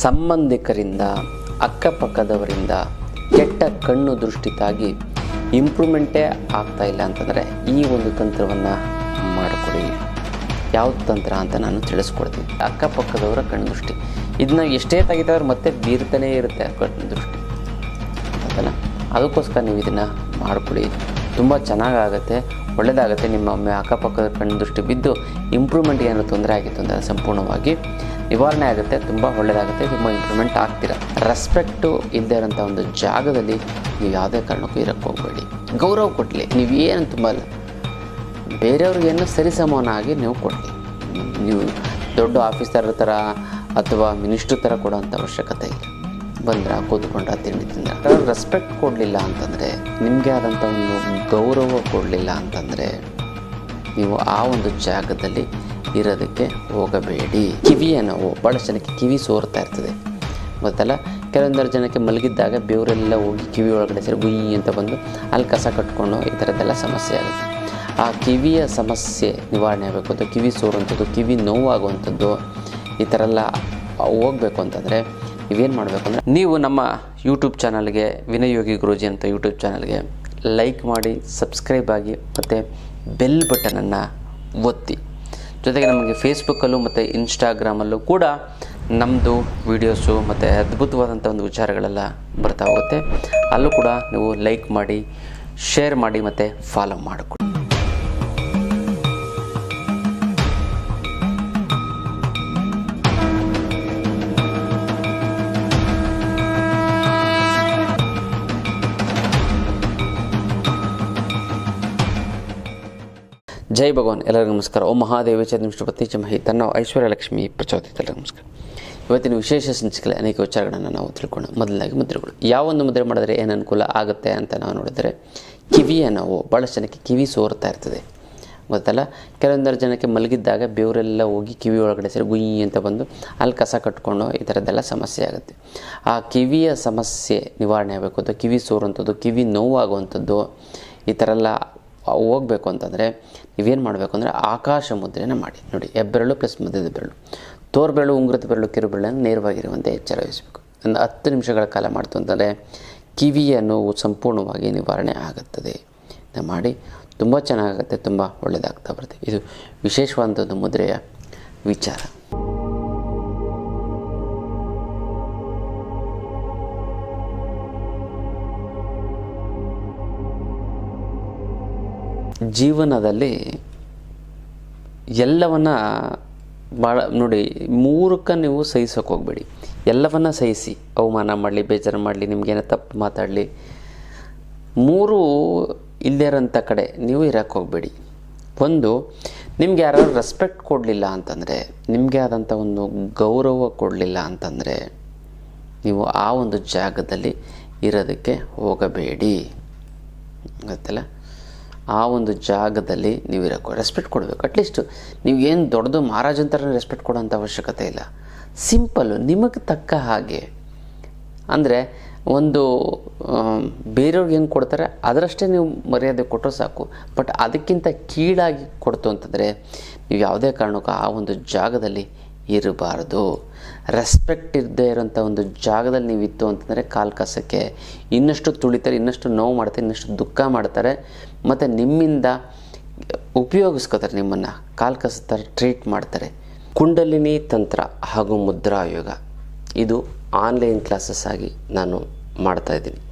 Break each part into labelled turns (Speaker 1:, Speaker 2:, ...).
Speaker 1: ಸಂಬಂಧಿಕರಿಂದ, ಅಕ್ಕಪಕ್ಕದವರಿಂದ ಕೆಟ್ಟ ಕಣ್ಣು ದೃಷ್ಟಿತಾಗಿ ಇಂಪ್ರೂವ್ಮೆಂಟೇ ಆಗ್ತಾ ಇಲ್ಲ ಅಂತಂದರೆ ಈ ಒಂದು ತಂತ್ರವನ್ನು ಮಾಡಿಕೊಡಿ. ಯಾವ ತಂತ್ರ ಅಂತ ನಾನು ತಿಳಿಸ್ಕೊಡ್ತೀನಿ. ಅಕ್ಕಪಕ್ಕದವರ ಕಣ್ಣು ದೃಷ್ಟಿ. ಇದನ್ನ ಎಷ್ಟೇ ತೆಗಿತಾವ್ರೆ ಮತ್ತೆ ಬೀರ್ತಾನೇ ಇರುತ್ತೆ ಕಣ್ಣು ದೃಷ್ಟಿ. ಅದನ್ನು ಅದಕ್ಕೋಸ್ಕರ ನೀವು ಇದನ್ನು ಮಾಡಿಕೊಡಿ. ತುಂಬ ಚೆನ್ನಾಗಾಗುತ್ತೆ ಒಳ್ಳೆಯದಾಗುತ್ತೆ ನಿಮ್ಮ ಅಕ್ಕಪಕ್ಕದ ಕಣ್ಣು ದೃಷ್ಟಿ ಬಿದ್ದು ಇಂಪ್ರೂವ್ಮೆಂಟ್ ಏನೋ ತೊಂದರೆ ಆಗಿತ್ತು ಅಂದರೆ ಸಂಪೂರ್ಣವಾಗಿ ನಿವಾರಣೆ ಆಗುತ್ತೆ, ತುಂಬ ಒಳ್ಳೆಯದಾಗುತ್ತೆ ತುಂಬ ಇಂಪ್ರೂವ್ಮೆಂಟ್ ಆಗ್ತೀರ. ರೆಸ್ಪೆಕ್ಟು ಇದ್ದೇ ಇರೋಂಥ ಒಂದು ಜಾಗದಲ್ಲಿ ನೀವು ಯಾವುದೇ ಕಾರಣಕ್ಕೂ ಇರೋಕ್ಕೆ ಹೋಗಬೇಡಿ. ಗೌರವ ಕೊಡಲಿ ನೀವು ಏನು ತುಂಬಲ್ಲ ಬೇರೆಯವ್ರಿಗೇನು ಸರಿಸಮಾನಾಗಿ ನೀವು ಕೊಡಲಿ ನೀವು ದೊಡ್ಡ ಆಫೀಸರ್ ಥರ ಅಥವಾ ಮಿನಿಸ್ಟ್ರ್ ಥರ ಕೊಡೋಂಥ ಅವಶ್ಯಕತೆ ಇಲ್ಲ. ಬಂದ್ರ, ಕೂತ್ಕೊಂಡ್ರ, ತಿಂಡಿ ತಿಂದ್ರ. ರೆಸ್ಪೆಕ್ಟ್ ಕೊಡಲಿಲ್ಲ ಅಂತಂದರೆ, ನಿಮಗೆ ಆದಂಥ ಒಂದು ಗೌರವ ಕೊಡಲಿಲ್ಲ ಅಂತಂದರೆ, ನೀವು ಆ ಒಂದು ಜಾಗದಲ್ಲಿ ಇರೋದಕ್ಕೆ ಹೋಗಬೇಡಿ. ಕಿವಿಯ ನೋವು. ಭಾಳಷ್ಟು ಜನಕ್ಕೆ ಕಿವಿ ಸೋರ್ತಾ ಇರ್ತದೆ. ಗೊತ್ತಲ್ಲ? ಕೆಲವೊಂದರ ಜನಕ್ಕೆ ಮಲಗಿದ್ದಾಗ ಬೆವರೆಲ್ಲ ಹೋಗಿ ಕಿವಿ ಒಳಗಡೆ ಸರಿ ಗುಯಿ ಅಂತ ಬಂದು ಅಲ್ಲಿ ಕಸ ಕಟ್ಕೊಂಡು ಈ ಥರದ್ದೆಲ್ಲ ಸಮಸ್ಯೆ ಆಗುತ್ತೆ. ಆ ಕಿವಿಯ ಸಮಸ್ಯೆ ನಿವಾರಣೆ ಆಗಬೇಕು ಅಂತ ಕಿವಿ ಸೋರುವಂಥದ್ದು, ಕಿವಿ ನೋವಾಗುವಂಥದ್ದು, ಈ ಥರ ಎಲ್ಲ ಹೋಗಬೇಕು ಅಂತಂದರೆ ನೀವೇನು ಮಾಡಬೇಕು ಅಂದರೆ ನೀವು ನಮ್ಮ ಯೂಟ್ಯೂಬ್ ಚಾನಲ್ಗೆ ವಿನಯೋಗಿ ಗುರುಜಿ ಗುರೂಜಿ ಅಂತ ಯೂಟ್ಯೂಬ್ ಚಾನಲ್ಗೆ ಲೈಕ್ ಮಾಡಿ, ಸಬ್ಸ್ಕ್ರೈಬ್ ಆಗಿ ಮತ್ತು ಬೆಲ್ ಬಟನನ್ನು ಒತ್ತಿ. ಜೊತೆಗೆ ನಮಗೆ ಫೇಸ್ಬುಕ್ಕಲ್ಲೂ ಮತ್ತು ಇನ್ಸ್ಟಾಗ್ರಾಮಲ್ಲೂ ಕೂಡ ನಮ್ಮದು ವೀಡಿಯೋಸು ಮತ್ತು ಅದ್ಭುತವಾದಂಥ ಒಂದು ವಿಚಾರಗಳೆಲ್ಲ ಬರ್ತಾ ಹೋಗುತ್ತೆ. ಅಲ್ಲೂ ಕೂಡ ನೀವು ಲೈಕ್ ಮಾಡಿ ಶೇರ್ ಮಾಡಿ, ಮತ್ತು ಫಾಲೋ ಮಾಡಿಕೊಡಿ ಜೈ ಭಗವಾನ್. ಎಲ್ಲರಿಗೂ ನಮಸ್ಕಾರ. ಓ ಮಹಾದೇವ ಚಂದ್ರ ಪತ್ನಿ ಚಮಹಿ ತನ್ನ ಐಶ್ವರ್ಯ ಲಕ್ಷ್ಮಿ ಪ್ರಚೋದಿತ ನಮಸ್ಕಾರ. ಇವತ್ತಿನ ವಿಶೇಷ ಸಂಚಿಕೆಯಲ್ಲಿ ಅನೇಕ ವಿಚಾರಗಳನ್ನು ನಾವು ತಿಳ್ಕೊಂಡು ಮೊದಲಾಗಿ ಮುದ್ರೆಗಳು. ಯಾವೊಂದು ಮುದ್ರೆ ಮಾಡಿದ್ರೆ ಏನು ಅನುಕೂಲ ಆಗುತ್ತೆ ಅಂತ ನಾವು ನೋಡಿದರೆ, ಕಿವಿಯ ನೋವು ಭಾಳಷ್ಟು ಜನಕ್ಕೆ ಕಿವಿ ಸೋರ್ತಾ ಇರ್ತದೆ. ಗೊತ್ತಲ್ಲ? ಕೆಲವೊಂದರ ಜನಕ್ಕೆ ಮಲಗಿದ್ದಾಗ ಬೆವರೆಲ್ಲ ಹೋಗಿ ಕಿವಿ ಒಳಗಡೆ ಸೇರಿ ಗುಯಿ ಅಂತ ಬಂದು ಅಲ್ಲಿ ಕಸ ಕಟ್ಕೊಂಡು ಈ ಥರದ್ದೆಲ್ಲ ಸಮಸ್ಯೆ ಆಗುತ್ತೆ. ಆ ಕಿವಿಯ ಸಮಸ್ಯೆ ನಿವಾರಣೆ ಆಗಬೇಕು ಅಥವಾ ಕಿವಿ ಸೋರುವಂಥದ್ದು, ಕಿವಿ ನೋವಾಗುವಂಥದ್ದು, ಈ ಥರ ಎಲ್ಲ ಹೋಗಬೇಕು ಅಂತಂದರೆ ನೀವೇನು ಮಾಡಬೇಕು ಅಂದರೆ ಆಕಾಶ ಮುದ್ರೆಯನ್ನು ಮಾಡಿ. ನೋಡಿ, ಹೆಬ್ಬೆರಳು ಪ್ಲಸ್ ಮಧ್ಯದ ಬೆರಳು. ತೋರ್ಬೆರಳು, ಉಂಗುರದ ಬೆರಳು, ಕಿರುಬೆರಳನ್ನು ನೇರವಾಗಿರುವಂತೆ ಎಚ್ಚರ ವಹಿಸಬೇಕು ಒಂದು ಹತ್ತು ನಿಮಿಷಗಳ ಕಾಲ ಮಾಡ್ತು ಅಂತಂದರೆ ಕಿವಿಯ ನೋವು ಸಂಪೂರ್ಣವಾಗಿ ನಿವಾರಣೆ ಆಗುತ್ತದೆ. ಮಾಡಿ ತುಂಬ ಚೆನ್ನಾಗುತ್ತೆ ತುಂಬ ಒಳ್ಳೆಯದಾಗ್ತಾ ಬರುತ್ತೆ. ಇದು ವಿಶೇಷವಾದಂಥದ್ದು ಮುದ್ರೆಯ ವಿಚಾರ. ಜೀವನದಲ್ಲಿ ಎಲ್ಲವನ್ನ ಭಾಳ ನೋಡಿ, ಮೂರಕ್ಕೆ ನೀವು ಸಹಿಸೋಕೆ ಹೋಗಬೇಡಿ. ಎಲ್ಲವನ್ನ ಸಹಿಸಿ. ಅವಮಾನ ಮಾಡಲಿ, ಬೇಜಾರು ಮಾಡಲಿ, ನಿಮಗೇನೋ ತಪ್ಪು ಮಾತಾಡಲಿ. ಮೂರು ಇಲ್ಲದೇ ಇರೋಂಥ ಕಡೆ ನೀವು ಇರೋಕ್ಕೆ ಹೋಗಬೇಡಿ. ಒಂದು, ನಿಮ್ಗೆ ಯಾರು ರೆಸ್ಪೆಕ್ಟ್ ಕೊಡಲಿಲ್ಲ ಅಂತಂದರೆ, ನಿಮಗೆ ಆದಂಥ ಒಂದು ಗೌರವ ಕೊಡಲಿಲ್ಲ ಅಂತಂದರೆ, ನೀವು ಆ ಒಂದು ಜಾಗದಲ್ಲಿ ಇರೋದಕ್ಕೆ ಹೋಗಬೇಡಿ. ಗೊತ್ತಲ್ಲ? ಆ ಒಂದು ಜಾಗದಲ್ಲಿ ನೀವು ಇರೋ ರೆಸ್ಪೆಕ್ಟ್ ಕೊಡಬೇಕು. ಅಟ್ಲೀಸ್ಟ್ ನೀವು ಏನು ದೊಡ್ಡದು ಮಹಾರಾಜ ಅಂತ ರೆಸ್ಪೆಕ್ಟ್ ಕೊಡೋಂಥ ಅವಶ್ಯಕತೆ ಇಲ್ಲ. ಸಿಂಪಲ್ಲು ನಿಮಗೆ ತಕ್ಕ ಹಾಗೆ. ಅಂದರೆ ಒಂದು ಬೇರೆಯವ್ರಿಗೆ ಹೆಂಗೆ ಕೊಡ್ತಾರೆ, ಅದರಷ್ಟೇ ನೀವು ಮರ್ಯಾದೆ ಕೊಟ್ಟರೆ ಸಾಕು. ಬಟ್ ಅದಕ್ಕಿಂತ ಕೀಳಾಗಿ ಕೊಡ್ತು ಅಂತಂದರೆ, ನೀವು ಯಾವುದೇ ಕಾರಣಕ್ಕೂ ಆ ಒಂದು ಜಾಗದಲ್ಲಿ ಇರಬಾರ್ದು. ರೆಸ್ಪೆಕ್ಟ್ ಇರದೇ ಇರೋಂಥ ಒಂದು ಜಾಗದಲ್ಲಿ ನೀವು ಇತ್ತು ಅಂತಂದರೆ ಕಾಲು ಕಸಕ್ಕೆ ಇನ್ನಷ್ಟು ತುಳಿತಾರೆ, ಇನ್ನಷ್ಟು ನೋವು ಮಾಡ್ತಾರೆ, ಇನ್ನಷ್ಟು ದುಃಖ ಮಾಡ್ತಾರೆ, ಮತ್ತು ನಿಮ್ಮಿಂದ ಉಪಯೋಗಿಸ್ಕೋತಾರೆ ನಿಮ್ಮನ್ನು. ಕಾಲು ಕಸ ಥರ ಟ್ರೀಟ್ ಮಾಡ್ತಾರೆ. ಕುಂಡಲಿನಿ ತಂತ್ರ ಹಾಗೂ ಮುದ್ರಾಯೋಗ. ಇದು ಆನ್ಲೈನ್ ಕ್ಲಾಸಸ್ ಆಗಿ ನಾನು ಮಾಡ್ತಾ ಇದ್ದೀನಿ.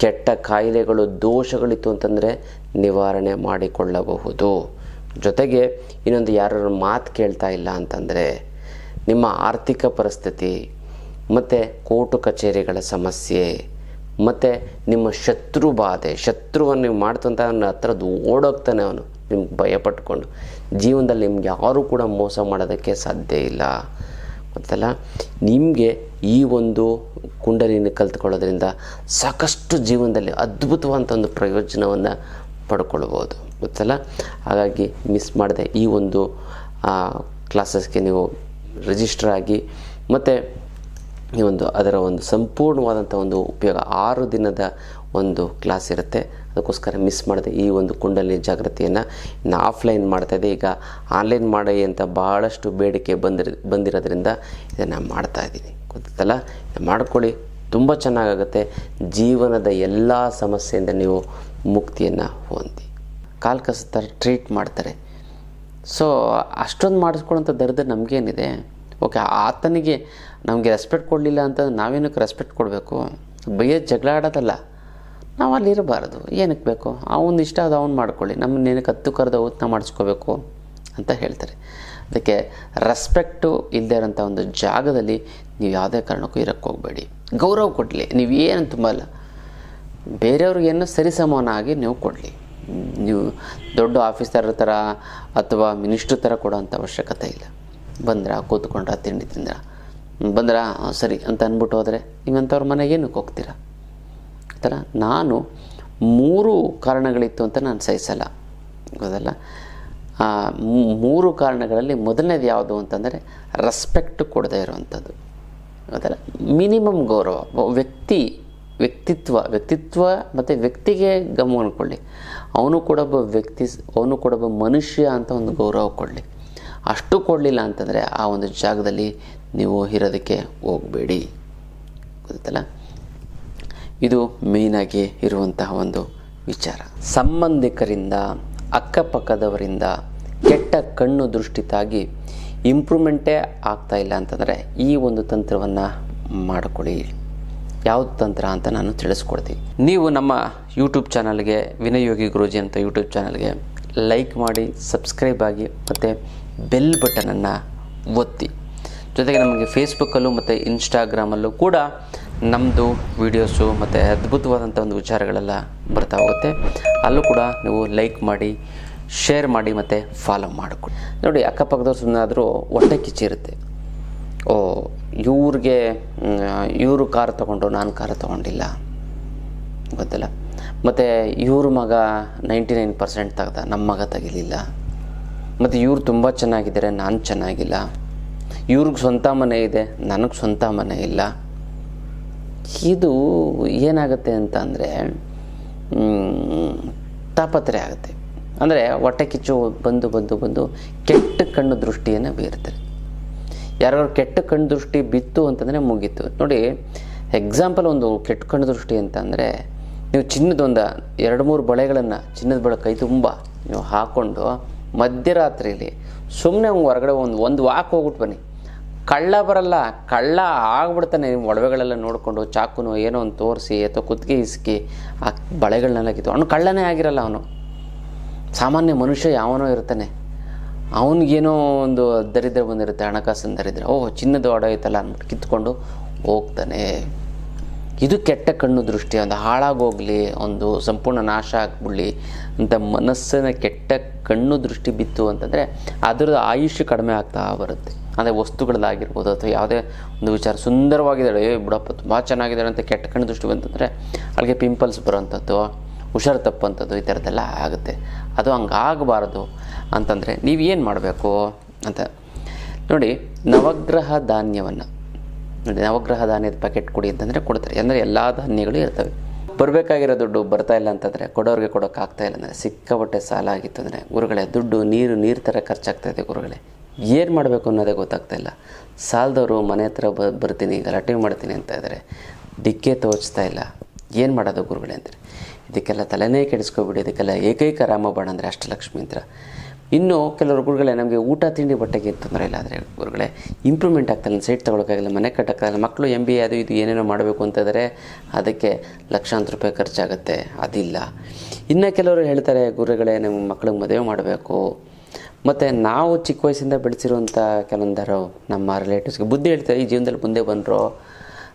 Speaker 1: ಕೆಟ್ಟ ಕಾಯಿಲೆಗಳು, ದೋಷಗಳಿತ್ತು ಅಂತಂದರೆ ನಿವಾರಣೆ ಮಾಡಿಕೊಳ್ಳಬಹುದು. ಜೊತೆಗೆ ಇನ್ನೊಂದು ಯಾರು ಮಾತು ಕೇಳ್ತಾ ಇಲ್ಲ ಅಂತಂದರೆ ನಿಮ್ಮ ಆರ್ಥಿಕ ಪರಿಸ್ಥಿತಿ, ಮತ್ತು ಕೋರ್ಟು ಕಚೇರಿಗಳ ಸಮಸ್ಯೆ, ಮತ್ತು ನಿಮ್ಮ ಶತ್ರು ಬಾಧೆ, ಶತ್ರುವನ್ನು ನೀವು ಮಾಡ್ತಂತ ಅವನ ಹತ್ರದ್ದು ಓಡೋಗ್ತಾನೆ ಅವನು, ನಿಮ್ಗೆ ಭಯಪಟ್ಕೊಂಡು ಜೀವನದಲ್ಲಿ ನಿಮ್ಗೆ ಯಾರೂ ಕೂಡ ಮೋಸ ಮಾಡೋದಕ್ಕೆ ಸಾಧ್ಯ ಇಲ್ಲ. ಗೊತ್ತಲ್ಲ? ನಿಮಗೆ ಈ ಒಂದು ಕುಂಡಲಿನಿ ಕಲ್ತ್ಕೊಳ್ಳೋದ್ರಿಂದ ಸಾಕಷ್ಟು ಜೀವನದಲ್ಲಿ ಅದ್ಭುತವಾದಂಥ ಒಂದು ಪ್ರಯೋಜನವನ್ನು ಪಡ್ಕೊಳ್ಬೋದು. ಗೊತ್ತಲ್ಲ? ಹಾಗಾಗಿ ಮಿಸ್ ಮಾಡದೆ ಈ ಒಂದು ಕ್ಲಾಸಸ್ಗೆ ನೀವು ರಿಜಿಸ್ಟರ್ ಆಗಿ ಮತ್ತು ಈ ಒಂದು ಅದರ ಒಂದು ಸಂಪೂರ್ಣವಾದಂಥ ಒಂದು ಉಪಯೋಗ ಆರು ದಿನದ ಒಂದು ಕ್ಲಾಸ್ ಇರುತ್ತೆ. ಅದಕ್ಕೋಸ್ಕರ ಮಿಸ್ ಮಾಡದೆ ಈ ಒಂದು ಕುಂಡಲಿ ಜಾಗೃತಿಯನ್ನು ಇನ್ನು ಆಫ್ಲೈನ್ ಮಾಡ್ತಾಯಿದ್ದೆ ಈಗ ಆನ್ಲೈನ್ ಮಾಡಿ ಅಂತ ಭಾಳಷ್ಟು ಬೇಡಿಕೆ ಬಂದಿರ, ಬಂದಿರೋದ್ರಿಂದ ಇದನ್ನು ಮಾಡ್ತಾ ಇದ್ದೀನಿ. ಗೊತ್ತಲ್ಲ ಮಾಡ್ಕೊಳ್ಳಿ. ತುಂಬ ಚೆನ್ನಾಗಾಗುತ್ತೆ. ಜೀವನದ ಎಲ್ಲ ಸಮಸ್ಯೆಯಿಂದ ನೀವು ಮುಕ್ತಿಯನ್ನು ಹೊಂದಿ. ಕಾಲು ಕಸ್ತಾರೆ ಟ್ರೀಟ್ ಮಾಡ್ತಾರೆ. ಸೊ ಅಷ್ಟೊಂದು ಮಾಡಿಸ್ಕೊಳ್ಳೋಂಥ ದರ್ದ ನಮಗೇನಿದೆ? ಓಕೆ ಆತನಿಗೆ ನಮಗೆ ರೆಸ್ಪೆಕ್ಟ್ ಕೊಡಲಿಲ್ಲ ಅಂತ ನಾವೇನಕ್ಕೆ ರೆಸ್ಪೆಕ್ಟ್ ಕೊಡಬೇಕು? ಬೈಯ ಜಗಳ ಆಡೋದಲ್ಲ. ನಾವು ಅಲ್ಲಿ ಇರಬಾರ್ದು. ಏನಕ್ಕೆ ಬೇಕು? ಅವನು ಇಷ್ಟ ಅದು ಅವ್ನು ಮಾಡ್ಕೊಳ್ಳಿ. ನಮ್ಮನ್ನ ಏನಕ್ಕೆ ಹತ್ತು ಕರೆದು ಅವತ್ತು ಮಾಡಿಸ್ಕೋಬೇಕು ಅಂತ ಹೇಳ್ತಾರೆ. ಅದಕ್ಕೆ ರೆಸ್ಪೆಕ್ಟು ಇಲ್ಲದೇ ಇರೋಂಥ ಒಂದು ಜಾಗದಲ್ಲಿ ನೀವು ಯಾವುದೇ ಕಾರಣಕ್ಕೂ ಇರಕ್ಕೆ ಹೋಗಬೇಡಿ. ಗೌರವ ಕೊಡಲಿ. ನೀವು ಏನು ತುಂಬಲ್ಲ ಅಲ್ಲ. ಬೇರೆಯವ್ರಿಗೆ ಸರಿಸಮಾನ ಸರಿಸಮಾನಾಗಿ ನೀವು ಕೊಡಲಿ. ನೀವು ದೊಡ್ಡ ಆಫೀಸರ್ ಥರ ಅಥವಾ ಮಿನಿಸ್ಟ್ರ್ ಥರ ಕೊಡೋಂಥ ಅವಶ್ಯಕತೆ ಇಲ್ಲ. ಬಂದ್ರ, ಕೂತ್ಕೊಂಡ್ರ, ತಿಂಡಿ ತಿಂದ್ರ. ಬಂದ್ರ ಸರಿ ಅಂತ ಅಂದ್ಬಿಟ್ಟು ಹೋದರೆ ನೀವಂಥವ್ರ ಮನೆಗೆ ಏನಕ್ಕೆ ಹೋಗ್ತೀರಾ? ಥರ ನಾನು ಮೂರು ಕಾರಣಗಳಿತ್ತು ಅಂತ ನಾನು ಸಹಿಸಲ್ಲ. ಗೊತ್ತಲ್ಲ? ಮೂರು ಕಾರಣಗಳಲ್ಲಿ ಮೊದಲನೇದು ಯಾವುದು ಅಂತಂದರೆ ರೆಸ್ಪೆಕ್ಟ್ ಕೊಡದೇ ಇರುವಂಥದ್ದು. ಗೊತ್ತಲ್ಲ ಮಿನಿಮಮ್ ಗೌರವ. ವ್ಯಕ್ತಿ, ವ್ಯಕ್ತಿತ್ವ ವ್ಯಕ್ತಿತ್ವ ಮತ್ತು ವ್ಯಕ್ತಿಗೆ ಗಮನ ಕೊಡಲಿ. ಅವನು ಕೂಡ ಒಬ್ಬ ವ್ಯಕ್ತಿ, ಅವನು ಕೂಡ ಒಬ್ಬ ಮನುಷ್ಯ ಅಂತ ಒಂದು ಗೌರವ ಕೊಡಲಿ. ಅಷ್ಟು ಕೊಡಲಿಲ್ಲ ಅಂತಂದರೆ ಆ ಒಂದು ಜಾಗದಲ್ಲಿ ನೀವು ಇರೋದಕ್ಕೆ ಹೋಗಬೇಡಿ. ಗೊತ್ತಲ್ಲ ಇದು ಮೇಯ್ನಾಗಿ ಇರುವಂತಹ ಒಂದು ವಿಚಾರ. ಸಂಬಂಧಿಕರಿಂದ, ಅಕ್ಕಪಕ್ಕದವರಿಂದ ಕೆಟ್ಟ ಕಣ್ಣು ದೃಷ್ಟಿ ತಾಗಿ ಇಂಪ್ರೂವ್ಮೆಂಟೇ ಆಗ್ತಾ ಇಲ್ಲ ಅಂತಂದರೆ ಈ ಒಂದು ತಂತ್ರವನ್ನು ಮಾಡಿಕೊಳ್ಳಿ. ಯಾವುದು ತಂತ್ರ ಅಂತ ನಾನು ತಿಳಿಸ್ಕೊಡ್ತೀನಿ. ನೀವು ನಮ್ಮ ಯೂಟ್ಯೂಬ್ ಚಾನಲ್ಗೆ ವಿನಯೋಗಿ ಗುರುಜಿ ಅಂತ ಯೂಟ್ಯೂಬ್ ಚಾನಲ್ಗೆ ಲೈಕ್ ಮಾಡಿ ಸಬ್ಸ್ಕ್ರೈಬ್ ಆಗಿ, ಮತ್ತು ಬೆಲ್ ಬಟನನ್ನು ಒತ್ತಿ. ಜೊತೆಗೆ ನಮಗೆ ಫೇಸ್ಬುಕ್ಕಲ್ಲೂ ಮತ್ತು ಇನ್ಸ್ಟಾಗ್ರಾಮಲ್ಲೂ ಕೂಡ ನಮ್ಮದು ವೀಡಿಯೋಸು ಮತ್ತು ಅದ್ಭುತವಾದಂಥ ಒಂದು ವಿಚಾರಗಳೆಲ್ಲ ಬರ್ತಾ ಹೋಗುತ್ತೆ. ಅಲ್ಲೂ ಕೂಡ ನೀವು ಲೈಕ್ ಮಾಡಿ ಶೇರ್ ಮಾಡಿ ಮತ್ತು ಫಾಲೋ ಮಾಡಿಕೊಡಿ ನೋಡಿ, ಅಕ್ಕಪಕ್ಕದವ್ರು ಸುಮ್ಮನೆ ಆದರೂ ಹೊಟ್ಟೆ ಕಿಚ್ಚಿರುತ್ತೆ. ಓ, ಇವ್ರಿಗೆ ಇವರು ಕಾರ್ ತೊಗೊಂಡು ನಾನು ಕಾರ್ ತೊಗೊಂಡಿಲ್ಲ. ಗೊತ್ತಲ್ಲ? ಮತ್ತು ಇವ್ರ ಮಗ ನೈಂಟಿ ನೈನ್ ಪರ್ಸೆಂಟ್ ತೆಗ್ದ ನಮ್ಮ ಮಗ ತೆಗಿಲಿಲ್ಲ. ಮತ್ತು ಇವ್ರು ತುಂಬ ಚೆನ್ನಾಗಿದ್ದಾರೆ, ನಾನು ಚೆನ್ನಾಗಿಲ್ಲ. ಇವ್ರಿಗೆ ಸ್ವಂತ ಮನೆ ಇದೆ, ನನಗೆ ಸ್ವಂತ ಮನೆ ಇಲ್ಲ. ಇದು ಏನಾಗುತ್ತೆ ಅಂತ ಅಂದರೆ ತಾಪತ್ರೆ ಆಗುತ್ತೆ. ಅಂದರೆ ಹೊಟ್ಟೆ ಕಿಚ್ಚು ಬಂದು ಬಂದು ಬಂದು ಕೆಟ್ಟ ಕಣ್ಣು ದೃಷ್ಟಿಯನ್ನು ಬೀರ್ತಾರೆ ಯಾರ್ಯಾರು ಕೆಟ್ಟ ಕಣ್ಣು ದೃಷ್ಟಿ ಬಿತ್ತು ಅಂತಂದರೆ ಮುಗೀತು. ನೋಡಿ ಎಕ್ಸಾಂಪಲ್ ಒಂದು ಕೆಟ್ಟ ಕಣ್ಣು ದೃಷ್ಟಿ ಅಂತಂದರೆ ನೀವು ಚಿನ್ನದೊಂದು ಎರಡು ಮೂರು ಬಳೆಗಳನ್ನು ಚಿನ್ನದ ಬಳೆ ಕೈ ತುಂಬ ನೀವು ಹಾಕ್ಕೊಂಡು ಮಧ್ಯರಾತ್ರಿಯಲ್ಲಿ ಸುಮ್ಮನೆ ಹೊರಗಡೆ ಒಂದು ಒಂದು ವಾಕ್ ಹೋಗ್ಬಿಟ್ಟು ಬನ್ನಿ. ಕಳ್ಳ ಬರಲ್ಲ, ಕಳ್ಳ ಆಗ್ಬಿಡ್ತಾನೆ ನಿಮ್ಮ ಒಡವೆಗಳೆಲ್ಲ ನೋಡಿಕೊಂಡು ಚಾಕುನೋ ಏನೋ ಒಂದು ತೋರಿಸಿ ಅಥವಾ ಕುತ್ತಿಗೆ ಇಸ್ಕಿ ಆ ಬಳೆಗಳನ್ನೆಲ್ಲ ಕಿತ್ತು ಅವನು ಕಳ್ಳನೇ ಆಗಿರಲ್ಲ ಅವನು. ಸಾಮಾನ್ಯ ಮನುಷ್ಯ ಯಾವನೋ ಇರ್ತಾನೆ. ಅವನಿಗೇನೋ ಒಂದು ದರಿದ್ರ ಬಂದಿರುತ್ತೆ, ಹಣಕಾಸಿನ ದರಿದ್ರ. ಓ ಚಿನ್ನದ ಒಡ ಐತಲ್ಲ ಅಂದ್ಬಿಟ್ಟು ಕಿತ್ಕೊಂಡು ಹೋಗ್ತಾನೆ. ಇದು ಕೆಟ್ಟ ಕಣ್ಣು ದೃಷ್ಟಿ, ಒಂದು ಹಾಳಾಗೋಗಲಿ, ಒಂದು ಸಂಪೂರ್ಣ ನಾಶ ಆಗ್ಬಿಡ್ಲಿ ಅಂತ ಮನಸ್ಸಿನ ಕೆಟ್ಟ ಕಣ್ಣು ದೃಷ್ಟಿ ಬಿತ್ತು ಅಂತಂದರೆ ಅದರದ್ದು ಆಯುಷ್ಯ ಕಡಿಮೆ ಆಗ್ತಾ ಬರುತ್ತೆ. ಅಂದರೆ ವಸ್ತುಗಳದ್ದಾಗಿರ್ಬೋದು ಅಥವಾ ಯಾವುದೇ ಒಂದು ವಿಚಾರ ಸುಂದರವಾಗಿದ್ದಾಳೆ, ಏ, ಬಿಡಪ್ಪ, ತುಂಬ ಚೆನ್ನಾಗಿದ್ದಾಳೆ ಅಂತ ಕೆಟ್ಟ ಕಣ್ಣು ದೃಷ್ಟಿ ಬಂತಂದರೆ, ಅಲ್ಲಿಗೆ ಪಿಂಪಲ್ಸ್ ಬರೋವಂಥದ್ದು. ಹುಷಾರು ತಪ್ಪಂಥದ್ದು ಈ ಥರದ್ದೆಲ್ಲ ಆಗುತ್ತೆ. ಅದು ಹಂಗಾಗಬಾರ್ದು ಅಂತಂದರೆ ನೀವು ಏನು ಮಾಡಬೇಕು ಅಂತ. ನೋಡಿ, ನವಗ್ರಹ ಧಾನ್ಯವನ್ನು. ನೋಡಿ, ನವಗ್ರಹ ಧಾನ್ಯದ ಪ್ಯಾಕೆಟ್ ಕೊಡಿ ಅಂತಂದರೆ ಕೊಡ್ತಾರೆ. ಅಂದರೆ ಎಲ್ಲ ಧಾನ್ಯಗಳು ಇರ್ತವೆ. ಬರಬೇಕಾಗಿರೋ ದುಡ್ಡು ಬರ್ತಾ ಇಲ್ಲ ಅಂತಂದರೆ ಕೊಡೋರಿಗೆ ಕೊಡೋಕ್ಕಾಗ್ತಾ ಇಲ್ಲ ಅಂದರೆ ಸಿಕ್ಕಾಪಟ್ಟೆ ಸಾಲ ಆಗಿತ್ತು ಅಂದರೆ ಗುರುಗಳೇ, ದುಡ್ಡು, ನೀರು ನೀರು ಥರ ಖರ್ಚಾಗ್ತಾ ಇದೆ ಗುರುಗಳೇ. ಏನು ಮಾಡಬೇಕು ಅನ್ನೋದೇ ಗೊತ್ತಾಗ್ತಾ ಇಲ್ಲ. ಸಾಲದವರು ಮನೆ ಹತ್ರ ಬರ್ತೀನಿ, ಗಲಾಟೆ ಮಾಡ್ತೀನಿ ಅಂತ ಇದ್ದಾರೆ ಡಿಕ್ಕೆ ತೋಚ್ತಾ ಇಲ್ಲ. ಏನು ಮಾಡೋದು ಗುರುಗಳೇ ಅಂತಾರೆ ಇದಕ್ಕೆಲ್ಲ ತಲೆನೇ ಕೆಡಿಸ್ಕೊಬಿಡಿ, ಇದಕ್ಕೆಲ್ಲ ಏಕೈಕ ರಾಮಬಾಣ ಅಂದರೆ ಅಷ್ಟಲಕ್ಷ್ಮಿ ಅಂತ. ಇನ್ನು ಕೆಲವರು ಗುರುಗಳೇ, ನಮಗೆ ಊಟ, ತಿಂಡಿ, ಬಟ್ಟೆಗೆ ಏನು ತೊಂದರೆ ಇಲ್ಲ ಆದರೆ ಗುರುಗಳೇ ಇಂಪ್ರೂವ್ಮೆಂಟ್ ಆಗ್ತಾಯಿಲ್ಲ ಸೈಟ್ ತೊಗೊಳಕ್ಕಾಗಿಲ್ಲ, ಮನೆ ಕಟ್ಟೋಕ್ಕಾಗಲ್ಲ ಮಕ್ಕಳು ಎಂ ಬಿ ಎ ಅದು ಇದು ಏನೇನೋ ಮಾಡಬೇಕು ಅಂತಂದರೆ ಅದಕ್ಕೆ ಲಕ್ಷಾಂತರ ರೂಪಾಯಿ ಖರ್ಚಾಗುತ್ತೆ, ಅದಿಲ್ಲ. ಇನ್ನು ಕೆಲವರು ಹೇಳ್ತಾರೆ, ಗುರುಗಳೇ, ನಮ್ಮ ಮಕ್ಕಳಿಗೆ ಮದುವೆ ಮಾಡಬೇಕು. ಮತ್ತು ನಾವು ಚಿಕ್ಕ ವಯಸ್ಸಿಂದ ಬೆಳೆಸಿರುವಂಥ ಕೆಲವೊಂದರು ನಮ್ಮ ರಿಲೇಟಿವ್ಸ್ಗೆ ಬುದ್ಧಿ ಹೇಳ್ತಾರೆ, ಈ ಜೀವನದಲ್ಲಿ ಮುಂದೆ ಬಂದರು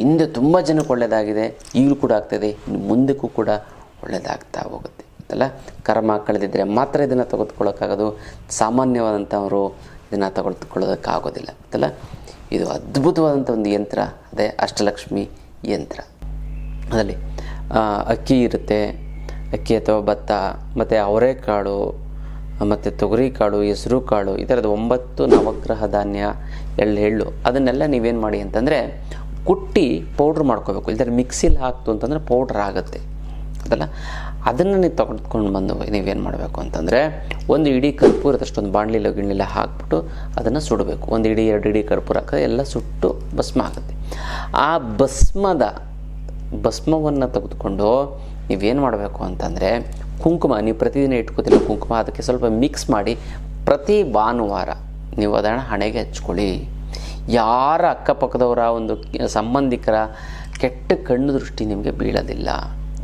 Speaker 1: ಹಿಂದೆ ತುಂಬ ಜನಕ್ಕೆ ಒಳ್ಳೆಯದಾಗಿದೆ ಈಗಲೂ ಕೂಡ ಆಗ್ತದೆ, ಇನ್ನು ಮುಂದಕ್ಕೂ ಕೂಡ ಒಳ್ಳೆಯದಾಗ್ತಾ ಹೋಗುತ್ತೆ ಅಲ್ಲ ಕರ್ಮ ಕಳೆದಿದ್ದರೆ ಮಾತ್ರ ಇದನ್ನು ತೆಗೆದುಕೊಳ್ಳೋಕ್ಕಾಗೋದು, ಸಾಮಾನ್ಯವಾದಂಥವರು ಇದನ್ನು ತೆಗೆದುಕೊಳ್ಳೋದಕ್ಕಾಗೋದಿಲ್ಲ, ಗೊತ್ತಲ್ಲ? ಇದು ಅದ್ಭುತವಾದಂಥ ಒಂದು ಯಂತ್ರ, ಅದೇ ಅಷ್ಟಲಕ್ಷ್ಮಿ ಯಂತ್ರ. ಅದರಲ್ಲಿ ಅಕ್ಕಿ ಇರುತ್ತೆ, ಅಕ್ಕಿ ಅಥವಾ ಭತ್ತ, ಮತ್ತು ಅವರೆಕಾಳು, ಮತ್ತು ತೊಗರಿ ಕಾಳು ಹೆಸರು ಕಾಳು ಈ ಥರದ ಒಂಬತ್ತು ನವಗ್ರಹ ಧಾನ್ಯ ಎಳ್ಳು ಎಳ್ಳು, ಅದನ್ನೆಲ್ಲ ನೀವೇನು ಮಾಡಿ ಅಂತಂದರೆ ಕುಟ್ಟಿ ಪೌಡ್ರ್ ಮಾಡ್ಕೋಬೇಕು. ಇಲ್ದರೆ ಮಿಕ್ಸಿಲಿ ಹಾಕ್ತು ಅಂತಂದರೆ ಪೌಡ್ರ್ ಆಗುತ್ತೆ. ಅದಲ್ಲ ಅದನ್ನು ನೀವು ತೊಗೊಂಡ್ಕೊಂಡು ಬಂದು ನೀವೇನು ಮಾಡಬೇಕು ಅಂತಂದರೆ ಒಂದು ಇಡೀ ಕರ್ಪೂರದಷ್ಟೊಂದು ಬಾಣಲಿಲ್ಲ ಗಿಣ್ಲಿಲ್ಲ ಹಾಕ್ಬಿಟ್ಟು ಅದನ್ನು ಸುಡಬೇಕು. ಒಂದು ಇಡೀ ಎರಡು ಇಡೀ ಕರ್ಪೂರ ಹಾಕಿದ್ರೆ ಎಲ್ಲ ಸುಟ್ಟು ಭಸ್ಮ ಆಗುತ್ತೆ. ಆ ಭಸ್ಮದ ಭಸ್ಮವನ್ನು ತೆಗೆದುಕೊಂಡು ನೀವೇನು ಮಾಡಬೇಕು ಅಂತಂದರೆ ಕುಂಕುಮ, ನೀವು ಪ್ರತಿದಿನ ಇಟ್ಕೋತಿಲ್ಲ ಕುಂಕುಮ ಅದಕ್ಕೆ ಸ್ವಲ್ಪ ಮಿಕ್ಸ್ ಮಾಡಿ ಪ್ರತಿ ಭಾನುವಾರ ನೀವು ಅದನ್ನು ಹಣೆಗೆ ಹಚ್ಕೊಳ್ಳಿ. ಯಾರ ಅಕ್ಕಪಕ್ಕದವರ ಒಂದು ಸಂಬಂಧಿಕರ ಕೆಟ್ಟ ಕಣ್ಣು ದೃಷ್ಟಿ ನಿಮಗೆ ಬೀಳೋದಿಲ್ಲ.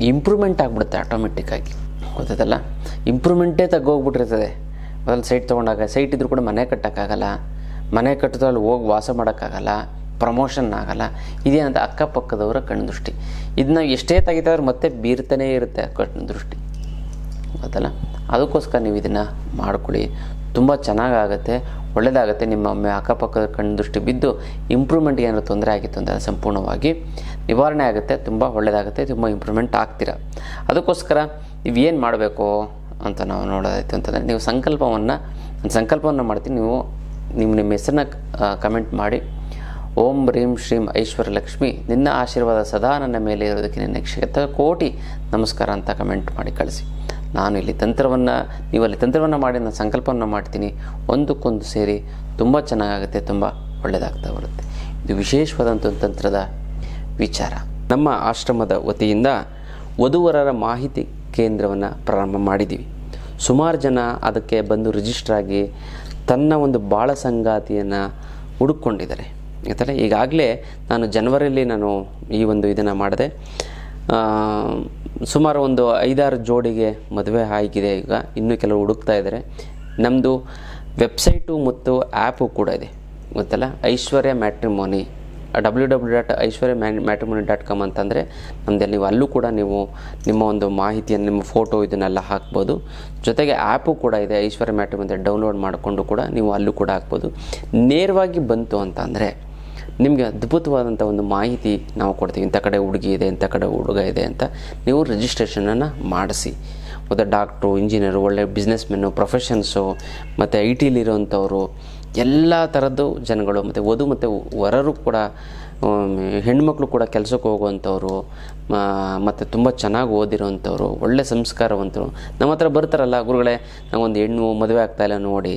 Speaker 1: ಇಂಪ್ರೂವ್ಮೆಂಟ್ ಆಗಿಬಿಡುತ್ತೆ ಆಟೋಮೆಟಿಕ್ಕಾಗಿ ಗೊತ್ತದಲ್ಲ ಇಂಪ್ರೂವ್ಮೆಂಟೇ ತಗೋಗ್ಬಿಟ್ಟಿರ್ತದೆ ಮೊದಲು ಸೈಟ್ ತೊಗೊಂಡಾಗ ಸೈಟ್ ಇದ್ರೂ ಕೂಡ ಮನೆ ಕಟ್ಟೋಕ್ಕಾಗಲ್ಲ. ಮನೆ ಕಟ್ಟಿದ್ರಲ್ಲಿ ಹೋಗಿ ವಾಸ ಮಾಡೋಕ್ಕಾಗಲ್ಲ. ಪ್ರಮೋಷನ್ ಆಗಲ್ಲ. ಇದೇನಂತ ಅಕ್ಕಪಕ್ಕದವರ ಕಣ್ಣು ದೃಷ್ಟಿ. ಇದನ್ನ ಎಷ್ಟೇ ತೆಗಿತಾದ್ರೆ ಮತ್ತೆ ಬೀರ್ತಾನೇ ಇರುತ್ತೆ ಕಣ್ಣು ದೃಷ್ಟಿ. ಗೊತ್ತಲ್ಲ? ಅದಕ್ಕೋಸ್ಕರ ನೀವು ಇದನ್ನು ಮಾಡ್ಕೊಳ್ಳಿ. ತುಂಬ ಚೆನ್ನಾಗಾಗುತ್ತೆ. ಒಳ್ಳೆಯದಾಗುತ್ತೆ. ನಿಮ್ಮ ಅಕ್ಕಪಕ್ಕದ ಕಣ್ಣು ದೃಷ್ಟಿ ಬಿದ್ದು ಇಂಪ್ರೂವ್ಮೆಂಟ್ ಏನಾದರೂ ತೊಂದರೆ ಆಗಿತ್ತು ಅಂತ ಸಂಪೂರ್ಣವಾಗಿ ನಿವಾರಣೆ ಆಗುತ್ತೆ. ತುಂಬ ಒಳ್ಳೆಯದಾಗುತ್ತೆ. ತುಂಬ ಇಂಪ್ರೂವ್ಮೆಂಟ್ ಆಗ್ತೀರ. ಅದಕ್ಕೋಸ್ಕರ ನೀವು ಏನು ಮಾಡಬೇಕು ಅಂತ ನಾವು ನೋಡೋದಾಯಿತು ಅಂತಂದರೆ ನೀವು ಸಂಕಲ್ಪವನ್ನು ಸಂಕಲ್ಪವನ್ನು ಮಾಡ್ತೀನಿ. ನೀವು ನಿಮ್ಮ ನಿಮ್ಮ ಹೆಸರನ್ನ ಕಮೆಂಟ್ ಮಾಡಿ. ಓಂ ರೀಂ ಶ್ರೀಂ ಐಶ್ವರ್ಯ ಲಕ್ಷ್ಮಿ. ನಿನ್ನ ಆಶೀರ್ವಾದ ಸದಾ ನನ್ನ ಮೇಲೆ ಇರೋದಕ್ಕೆ ನಿನ್ನ ಕ್ಷೇತ್ರ ಕೋಟಿ ನಮಸ್ಕಾರ ಅಂತ ಕಮೆಂಟ್ ಮಾಡಿ ಕಳಿಸಿ. ನಾನು ಇಲ್ಲಿ ತಂತ್ರವನ್ನು, ನೀವು ಅಲ್ಲಿ ತಂತ್ರವನ್ನು ಮಾಡಿ ನಾನು ಸಂಕಲ್ಪವನ್ನು ಮಾಡ್ತೀನಿ. ಒಂದಕ್ಕೊಂದು ಸೇರಿ ತುಂಬ ಚೆನ್ನಾಗಾಗುತ್ತೆ, ತುಂಬ ಒಳ್ಳೆಯದಾಗ್ತಾ ಬರುತ್ತೆ. ಇದು ವಿಶೇಷವಾದಂಥ ತಂತ್ರದ ವಿಚಾರ. ನಮ್ಮ ಆಶ್ರಮದ ವತಿಯಿಂದ ವಧುವರರ ಮಾಹಿತಿ ಕೇಂದ್ರವನ್ನು ಪ್ರಾರಂಭ ಮಾಡಿದ್ದೀವಿ ಸುಮಾರು ಜನ ಅದಕ್ಕೆ ಬಂದು ರಿಜಿಸ್ಟರ್ ಆಗಿ ತನ್ನ ಒಂದು ಬಾಳ ಸಂಗಾತಿಯನ್ನು ಹುಡುಕೊಂಡಿದ್ದಾರೆ ಯಾಕಂದರೆ ಈಗಾಗಲೇ ನಾನು ಜನವರಿಯಲ್ಲಿ ನಾನು ಈ ಒಂದು ಇದನ್ನು ಮಾಡಿದೆ. ಸುಮಾರು ಒಂದು ಐದಾರು ಜೋಡಿಗೆ ಮದುವೆ ಆಗಿದೆ ಈಗ. ಇನ್ನೂ ಕೆಲವು ಹುಡುಕ್ತಾ ಇದ್ದಾರೆ. ನಮ್ಮದು ವೆಬ್ಸೈಟು ಮತ್ತು ಆ್ಯಪು ಕೂಡ ಇದೆ. ಗೊತ್ತಲ್ಲ? Aishwarya Matrimony. W W dot Aishwarya ma Matrimony dot com ಅಂತಂದರೆ ನಮ್ಮದೆ ನೀವು ಅಲ್ಲೂ ಕೂಡ ನೀವು ನಿಮ್ಮ ಒಂದು ಮಾಹಿತಿಯನ್ನು, ನಿಮ್ಮ ಫೋಟೋ ಇದನ್ನೆಲ್ಲ ಹಾಕ್ಬೋದು. ಜೊತೆಗೆ ಆ್ಯಪು ಕೂಡ ಇದೆ. ಐಶ್ವರ್ಯ ಮ್ಯಾಟ್ರಿಮೋನಿ ಡೌನ್ಲೋಡ್ ಮಾಡಿಕೊಂಡು ಕೂಡ ನೀವು ಅಲ್ಲೂ ಕೂಡ ಹಾಕ್ಬೋದು. ನೇರವಾಗಿ ಬಂತು ಅಂತ ಅಂದರೆ ನಿಮಗೆ ಅದ್ಭುತವಾದಂಥ ಒಂದು ಮಾಹಿತಿ ನಾವು ಕೊಡ್ತೀವಿ. ಇಂಥ ಕಡೆ ಹುಡುಗಿ ಇದೆ, ಇಂಥ ಕಡೆ ಹುಡುಗ ಇದೆ ಅಂತ ನೀವು ರಿಜಿಸ್ಟ್ರೇಷನನ್ನು ಮಾಡಿಸಿ. ಮತ್ತು ಡಾಕ್ಟ್ರು ಇಂಜಿನಿಯರು ಒಳ್ಳೆ ಬಿಸ್ನೆಸ್ಮೆನ್ನು ಪ್ರೊಫೆಷನ್ಸು ಮತ್ತು ಐ ಟಿಲಿರೋಂಥವ್ರು ಎಲ್ಲ ಥರದ್ದು ಜನಗಳು, ಮತ್ತು ವಧು ಮತ್ತು ವರರು ಕೂಡ ಹೆಣ್ಮಕ್ಳು ಕೂಡ ಕೆಲಸಕ್ಕೆ ಹೋಗುವಂಥವ್ರು ಮತ್ತು ತುಂಬ ಚೆನ್ನಾಗಿ ಓದಿರೋವಂಥವ್ರು ಒಳ್ಳೆ ಸಂಸ್ಕಾರವಂತರು ನಮ್ಮ ಹತ್ರ ಬರ್ತಾರಲ್ಲ ಗುರುಗಳೇ ನಾವೊಂದು ಹೆಣ್ಣು ಮದುವೆ ಆಗ್ತಾಯಿಲ್ಲ ನೋಡಿ.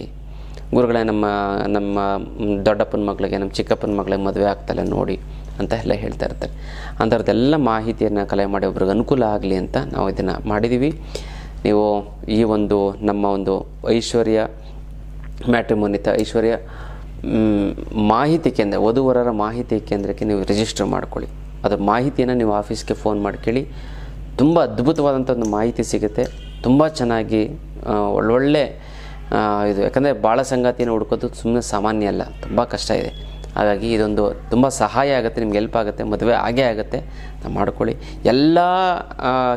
Speaker 1: ಗುರುಗಳೇ, ನಮ್ಮ ನಮ್ಮ ದೊಡ್ಡಪ್ಪನ ಮಗಳಿಗೆ, ನಮ್ಮ ಚಿಕ್ಕಪ್ಪನ ಮಗಳಿಗೆ ಮದುವೆ ಆಗ್ತಲ್ಲ ನೋಡಿ ಅಂತ ಎಲ್ಲ ಹೇಳ್ತಾ ಇರ್ತಾರೆ. ಅಂಥವ್ರದ್ದೆಲ್ಲ ಮಾಹಿತಿಯನ್ನು ಕಲೆ ಮಾಡಿ ಒಬ್ರಿಗೆ ಅನುಕೂಲ ಆಗಲಿ ಅಂತ ನಾವು ಇದನ್ನು ಮಾಡಿದ್ದೀವಿ ನೀವು ಈ ಒಂದು ನಮ್ಮ ಒಂದು ಐಶ್ವರ್ಯ, ಮ್ಯಾಟ್ರಿಮೋನಿತ ಐಶ್ವರ್ಯ ಮಾಹಿತಿ ಕೇಂದ್ರ, ವಧುವರರ ಮಾಹಿತಿ ಕೇಂದ್ರಕ್ಕೆ ನೀವು ರಿಜಿಸ್ಟರ್ ಮಾಡ್ಕೊಳ್ಳಿ. ಅದರ ಮಾಹಿತಿಯನ್ನು ನೀವು ಆಫೀಸ್ಗೆ ಫೋನ್ ಮಾಡ್ಕೊಳ್ಳಿ ತುಂಬ ಅದ್ಭುತವಾದಂಥ ಒಂದು ಮಾಹಿತಿ ಸಿಗುತ್ತೆ. ತುಂಬ ಚೆನ್ನಾಗಿ ಒಳ್ಳೊಳ್ಳೆ ಇದು ಯಾಕಂದರೆ ಭಾಳ ಸಂಗಾತಿಯನ್ನು ಹುಡ್ಕೋದು ಸುಮ್ಮನೆ ಸಾಮಾನ್ಯ ಅಲ್ಲ, ತುಂಬ ಕಷ್ಟ ಇದೆ. ಹಾಗಾಗಿ ಇದೊಂದು ತುಂಬ ಸಹಾಯ ಆಗುತ್ತೆ, ನಿಮ್ಗೆ ಹೆಲ್ಪ್ ಆಗುತ್ತೆ, ಮದುವೆ ಆಗೇ ಆಗುತ್ತೆ. ನಾವು ಮಾಡ್ಕೊಳ್ಳಿ. ಎಲ್ಲ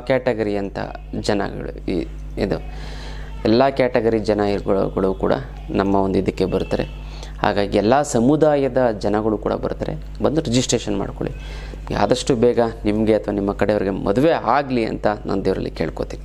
Speaker 1: ಕ್ಯಾಟಗರಿ ಅಂತ ಜನಗಳು ಈ, ಇದು ಎಲ್ಲ ಕ್ಯಾಟಗರಿ ಜನಗಳು ಕೂಡ ನಮ್ಮ ಒಂದು ಇದಕ್ಕೆ ಬರ್ತಾರೆ. ಹಾಗಾಗಿ ಎಲ್ಲ ಸಮುದಾಯದ ಜನಗಳು ಕೂಡ ಬರ್ತಾರೆ. ಬಂದು ರಿಜಿಸ್ಟ್ರೇಷನ್ ಮಾಡ್ಕೊಳ್ಳಿ. ಆದಷ್ಟು ಬೇಗ ನಿಮಗೆ ಅಥವಾ ನಿಮ್ಮ ಕಡೆಯವರಿಗೆ ಮದುವೆ ಆಗಲಿ ಅಂತ ನಾನು ದೇವರಲ್ಲಿ ಕೇಳ್ಕೊತೀನಿ.